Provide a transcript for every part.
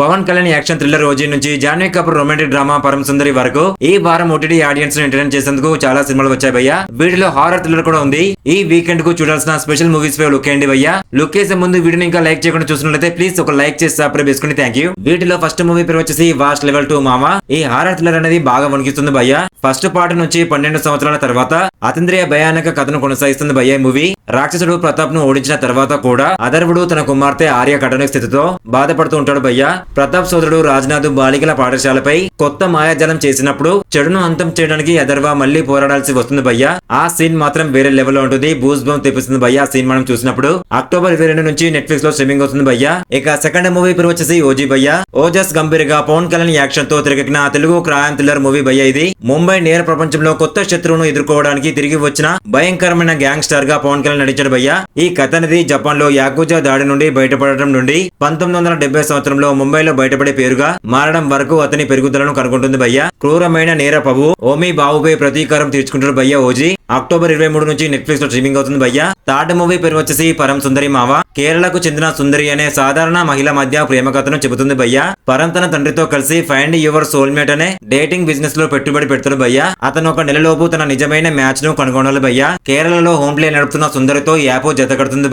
Pawan Kalyan action thriller OG నుంచి Janhvi Kapoor romantic drama పరమ సుందరి వరకు ఈ వారం ఓటీటీ ఆడియన్స్ను ఎంటర్టైన్ చేసేందుకు చాలా సినిమాలు వచ్చాయి భయ్యా. వీటిలో హారర్ థ్రిల్లర్ కూడా ఉంది. ఈ వీకెండ్కు చూడాల్సిన స్పెషల్ మూవీస్ పై లుక్ అయ్యండి భయ్యా? లుక్ చేసే ముందు వీడియోని ఇంకా లైక్ చేయకుండా చూసినట్లయితే ప్లీజ్ ఒక లైక్ చేసి సబ్స్క్రైబ్ చేసుకుని థ్యాంక్ యూ వీటిలో ఫస్ట్ మూవీ పేరు వచ్చేసి వాస్ట్ లెవెల్ టూ మామా. ఈ హారర్ థ్రిల్లర్ అనేది బాగా వణికిస్తుంది భయ్యా. ఫస్ట్ పార్ట్ నుంచి పన్నెండు సంవత్సరాల తర్వాత అతీంద్రియ భయానక కథను కొనసాగిస్తుంది భయ్యా మూవీ రాక్షసుడు ప్రతాప్ను ఓడించిన తర్వాత కూడా అదర్వుడు తన కుమార్తె ఆర్య కఠిన స్థితితో బాధపడుతూ ఉంటాడు భయ్యా. ప్రతాప్ సోదరుడు రాజ్నాథ్ బాలికల పాఠశాలపై కొత్త మాయాజాలం చేసినప్పుడు చెడును అంతం చేయడానికి ఎదర్వా మళ్ళీ పోరాడాల్సి వస్తుంది భయ్యా. ఆ సీన్ మాత్రం వేరే లెవెల్లో ఉంటుంది. బూస్ తెప్పిస్తుంది భయ్యా. సీన్ మనం చూసినప్పుడు అక్టోబర్ ఇరవై రెండు నుంచి నెట్ఫ్లిక్స్లో స్ట్రీమింగ్ అవుతుంది భయ్యా. ఇక సెకండ్ మూవీ పేరు వచ్చేసి ఓజీ భయ్యా. ఓజస్ గంభీర్గా పవన్ కళ్యాణ్ యాక్షన్తో తిరిగిన తెలుగు క్రాయం థ్రిల్లర్ మూవీ భయ్యా ఇది. ముంబై నేర ప్రపంచంలో కొత్త శత్రువును ఎదుర్కోవడానికి తిరిగి వచ్చిన భయంకరమైన గ్యాంగ్ స్టార్గా పవన్ కళ్యాణ్ నటించాడు భయ్యా. ఈ కథ అనేది జపాన్లో యాకుజా దాడి నుండి బయటపడటం నుండి పంతొమ్మిది వందల డెబ్బై సంవత్సరంలో ముంబైలో బయటపడే పేరుగా మారడం వరకు అతని పెరుగుదలను కనుగొంటుంది భయ్య. క్రూరమైన నేర ప్రభు ఓమి బాబుపై ప్రతీకారం తీర్చుకుంటాడు భయ్య ఓజీ. అక్టోబర్ ఇరవై మూడు నుంచి నెట్ఫ్లిక్స్లో స్ట్రీమింగ్ అవుతుంది భయ్యా. థర్డ్ మూవీ పేరు వచ్చేసి పరం సుందరి మావ. కేరళకు చెందిన సుందరి అనే సాధారణ మహిళ మధ్య ప్రేమ కథను చెబుతుంది భయ్యా. పరం తన తండ్రితో కలిసి ఫైండ్ యువర్ సోల్మేట్ అనే డేటింగ్ బిజినెస్లో పెట్టుబడి పెడతాడు భయ్యా. అతను ఒక నెలలోపు తన నిజమైన మ్యాచ్ను కనుగొనాలి భయ్యా. కేరళలో హోమ్ ప్లే నడుపుతున్న సుందరితో యాప్ జత కడుతుంది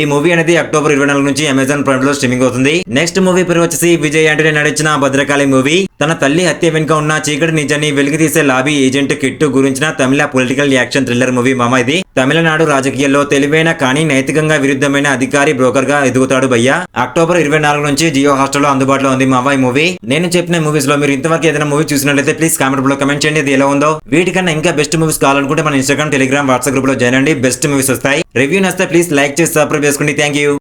ఈ మూవీ అనేది అక్టోబర్ ఇరవై నాలుగు నుంచి అమెజాన్ ప్రైమ్లో స్ట్రీమింగ్ అవుతుంది. నెక్స్ట్ మూవీ పేరు వచ్చేసి విజయ్ ఆంటనీ నడిచిన భద్రకాళి మూవీ తన తల్లి హత్య వెనుక ఉన్న చీకటి నిజాన్ని వెలికితీసే లాబీ ఏజెంట్ కిట్టు గురించిన తమిళ పొలిటికల్ యాక్షన్ థ్రిల్లర్ మూవీ మామ ఇది. తమిళనాడు రాజకీయాల్లో తెలివైన కానీ నైతికంగా విరుద్ధమైన అధికారి బ్రోకర్గా ఎదుగుతాడు భయ్య. అక్టోబర్ ఇరవై నాలుగు నుంచి జియో హాస్టల్లో అందుబాటులో ఉంది మామ ఈ మూవీ. నేను చెప్పిన మూవీస్లో మీరు ఇంతవరకు ఏదైనా మూవీ చూసినట్లయితే ప్లీజ్ కామెంట్లో కమెంట్ చేయండి. ఇది ఎలా ఉందో వీటికన్నా ఇంకా బెస్ట్ మూవీస్ కావాలనుకుంటే మన ఇన్స్టాగ్రామ్ టెలిగ్రామ్ వాట్సాప్ గ్రూప్లో జాయిన్ అండి బెస్ట్ మూవీస్ వస్తాయి. రివ్యూ నస్తే ప్లీజ్ లైక్ చేసి సబ్స్క్రైబ్ చేసుకోండి. Thank you